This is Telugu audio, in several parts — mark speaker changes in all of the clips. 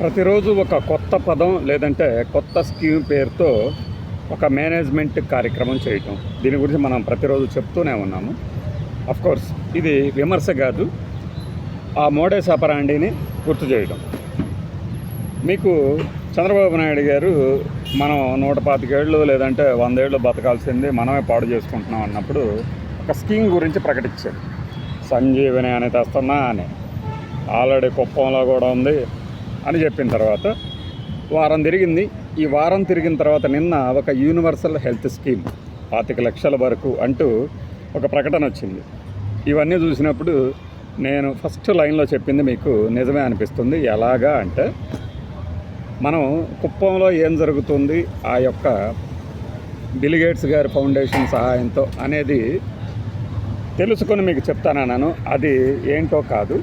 Speaker 1: ప్రతిరోజు ఒక కొత్త పదం లేదంటే కొత్త స్కీమ్ పేరుతో ఒక మేనేజ్మెంట్ కార్యక్రమం చేయటం. దీని గురించి మనం ప్రతిరోజు చెప్తూనే ఉన్నాము. కోర్స్ ఇది విమర్శ కాదు. ఆ మోడే సపరాండిని గుర్తు చేయడం మీకు చంద్రబాబు నాయుడు గారు మనం నూట పాతికేళ్ళు లేదంటే వందేళ్ళు బతకాల్సింది మనమే పాడు చేసుకుంటున్నాం అన్నప్పుడు ఒక స్కీమ్ గురించి ప్రకటించాడు సంజీవని అని తెస్తున్నా అని. ఆల్రెడీ కుప్పంలో కూడా ఉంది. అని చెప్పిన తర్వాత వారం తిరిగింది. ఈ వారం తిరిగిన తర్వాత నిన్న ఒక యూనివర్సల్ హెల్త్ స్కీమ్ పాతిక లక్షల వరకు అంటూ ఒక ప్రకటన వచ్చింది. ఇవన్నీ చూసినప్పుడు నేను ఫస్ట్ లైన్లో చెప్పింది మీకు నిజమే అనిపిస్తుంది. ఎలాగా అంటే మనం కుప్పంలో ఏం జరుగుతుంది? ఆ యొక్క బిలిగేట్స్ గారి ఫౌండేషన్ సహాయంతో అనేది తెలుసుకొని మీకు చెప్తానన్నాను. అది ఏంటో కాదు.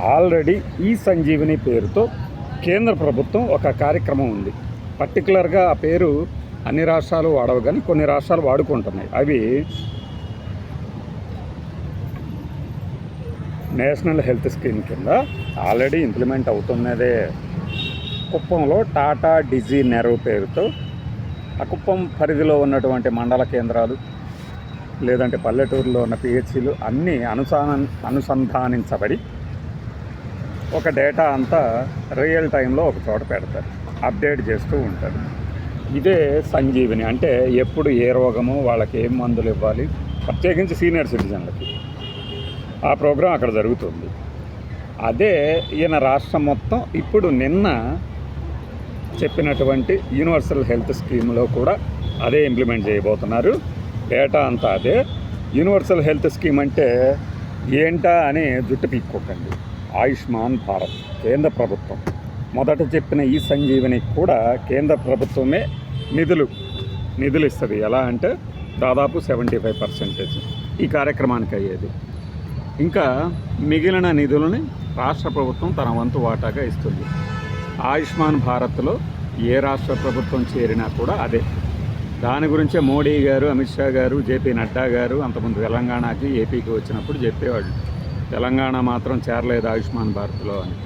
Speaker 1: ఆల్రెడీ ఈ సంజీవిని పేరుతో కేంద్ర ప్రభుత్వం ఒక కార్యక్రమం ఉంది. పర్టికులర్గా ఆ పేరు అన్ని రాష్ట్రాలు వాడవు కానీ కొన్ని రాష్ట్రాలు వాడుకుంటున్నాయి. అవి నేషనల్ హెల్త్ స్కీమ్ కింద ఆల్రెడీ ఇంప్లిమెంట్ అవుతున్నదే. కుప్పంలో టాటా డిజీ నెరవ్ పేరుతో ఆ కుప్పం పరిధిలో ఉన్నటువంటి మండల కేంద్రాలు లేదంటే పల్లెటూరులో ఉన్న పిహెచ్సిలు అన్నీ అనుసా అనుసంధానించబడి ఒక డేటా అంతా రియల్ టైంలో ఒక చోట పెడతారు అప్డేట్ చేస్తూ ఉంటారు. ఇదే సంజీవిని అంటే ఎప్పుడు ఏ రోగము వాళ్ళకి ఏం మందులు ఇవ్వాలి? ప్రత్యేకించి సీనియర్ సిటిజన్లకి. ఆ ప్రోగ్రాం అక్కడ జరుగుతుంది. అదే ఈయన రాష్ట్రం మొత్తం ఇప్పుడు నిన్న చెప్పినటువంటి యూనివర్సల్ హెల్త్ స్కీమ్లో కూడా అదే ఇంప్లిమెంట్ చేయబోతున్నారు. డేటా అంతా అదే. యూనివర్సల్ హెల్త్ స్కీమ్ అంటే ఏంటా అని జుట్టు పీక్కోకండి. ఆయుష్మాన్ భారత్ కేంద్ర ప్రభుత్వం. మొదట చెప్పిన ఈ సంజీవనికి కూడా కేంద్ర ప్రభుత్వమే నిధులు నిధులు ఇస్తుంది. ఎలా అంటే దాదాపు సెవెంటీ ఫైవ్ పర్సెంటేజ్ ఈ కార్యక్రమానికి అయ్యేది. ఇంకా మిగిలిన నిధులని రాష్ట్ర ప్రభుత్వం తన వంతు వాటాగా ఇస్తుంది. ఆయుష్మాన్ భారత్లో ఏ రాష్ట్ర ప్రభుత్వం చేరినా కూడా అదే. దాని గురించే మోడీ గారు అమిత్ షా గారు జేపీ నడ్డా గారు అంతకుముందు తెలంగాణకి ఏపీకి వచ్చినప్పుడు చెప్పేవాళ్ళు. తెలంగాణ మాత్రం చేరలేదు ఆయుష్మాన్ భారత్లో అని.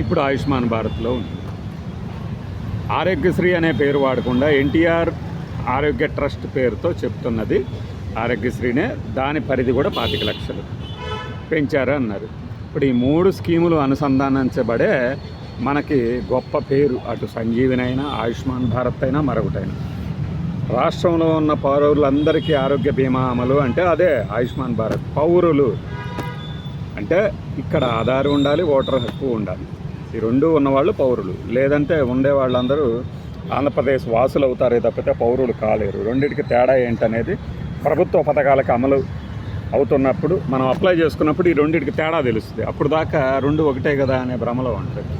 Speaker 1: ఇప్పుడు ఆయుష్మాన్ భారత్లో ఉంది. ఆరోగ్యశ్రీ అనే పేరు వాడకుండా ఎన్టీఆర్ ఆరోగ్య ట్రస్ట్ పేరుతో చెప్తున్నది ఆరోగ్యశ్రీనే. దాని పరిధి కూడా పాతిక లక్షలు పెంచారు అన్నారు. ఇప్పుడు ఈ మూడు స్కీములు అనుసంధానించబడే మనకి గొప్ప పేరు అటు సంజీవిని అయినా ఆయుష్మాన్ భారత్ అయినా మరొకటైనా. రాష్ట్రంలో ఉన్న పౌరులందరికీ ఆరోగ్య బీమా అమలు అంటే అదే ఆయుష్మాన్ భారత్ పౌరులు అంటే ఇక్కడ ఆధారం ఉండాలి ఓటర్ హక్కు ఉండాలి. ఈ రెండు ఉన్నవాళ్ళు పౌరులు. లేదంటే ఉండే వాళ్ళందరూ ఆంధ్రప్రదేశ్ వాసులు అవుతారే తప్పితే పౌరులు కాలేరు. రెండింటికి తేడా ఏంటనేది ప్రభుత్వ పథకాలకు అమలు అవుతున్నప్పుడు మనం అప్లై చేసుకున్నప్పుడు ఈ రెండింటికి తేడా తెలుస్తుంది. అప్పుడు దాకా రెండు ఒకటే కదా అనే భ్రమలో ఉంటుంది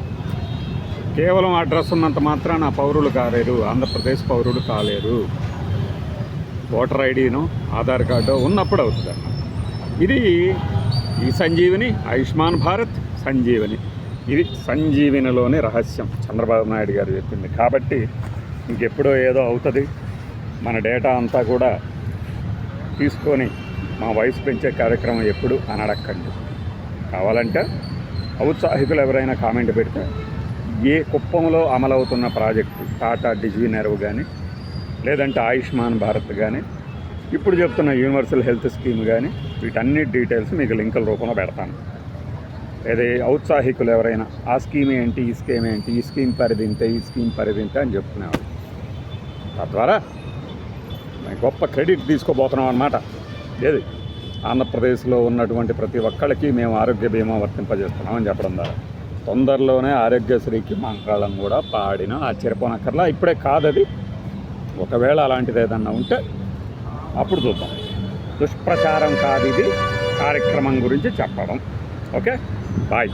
Speaker 1: కేవలం అడ్రస్ ఉన్నంత మాత్రాన పౌరులు కాలేరు ఆంధ్రప్రదేశ్ పౌరులు కాలేరు. ఓటర్ ఐడీను ఆధార్ కార్డు ఉన్నప్పుడు అవుతుంది ఇది ఈ సంజీవిని ఆయుష్మాన్ భారత్ సంజీవిని. ఇది సంజీవినిలోని రహస్యం. చంద్రబాబు నాయుడు గారు చెప్పింది. కాబట్టి ఇంకెప్పుడో ఏదో అవుతుంది. మన డేటా అంతా కూడా తీసుకొని మా వయసు పెంచే కార్యక్రమం ఎప్పుడు అని అడక్కండి కావాలంటే ఔత్సాహికులు ఎవరైనా కామెంట్ పెడితే ఏ కుప్పంలో అమలవుతున్న ప్రాజెక్టు టాటా డిజీ నెరవ్ కానీ లేదంటే ఆయుష్మాన్ భారత్ కానీ ఇప్పుడు చెప్తున్న యూనివర్సల్ హెల్త్ స్కీమ్ కానీ వీటన్ని డీటెయిల్స్ మీకు లింకుల రూపంలో పెడతాను. ఏది ఔత్సాహికులు ఎవరైనా ఆ స్కీమ్ ఏంటి ఈ స్కీమ్ ఏంటి ఈ స్కీమ్ పరిధింతే ఈ స్కీమ్ పరిధింతే అని చెప్తునేవాళ్ళు తద్వారా మేము గొప్ప క్రెడిట్ తీసుకోబోతున్నాం అనమాట ఏది? ఆంధ్రప్రదేశ్లో ఉన్నటువంటి ప్రతి ఒక్కళ్ళకి మేము ఆరోగ్య బీమా వర్తింపజేస్తున్నామని చెప్పడం ద్వారా. తొందరలోనే ఆరోగ్యశ్రీకి మంగళం కూడా పాడిన ఆశ్చర్యపోనక్కర్లా. ఇప్పుడే కాదది. ఒకవేళ అలాంటిది ఏదన్నా ఉంటే అప్పుడు చూద్దాం. దుష్ప్రచారం కాదు ఇది. కార్యక్రమం గురించి చెప్పడం. ఓకే? బాయ్.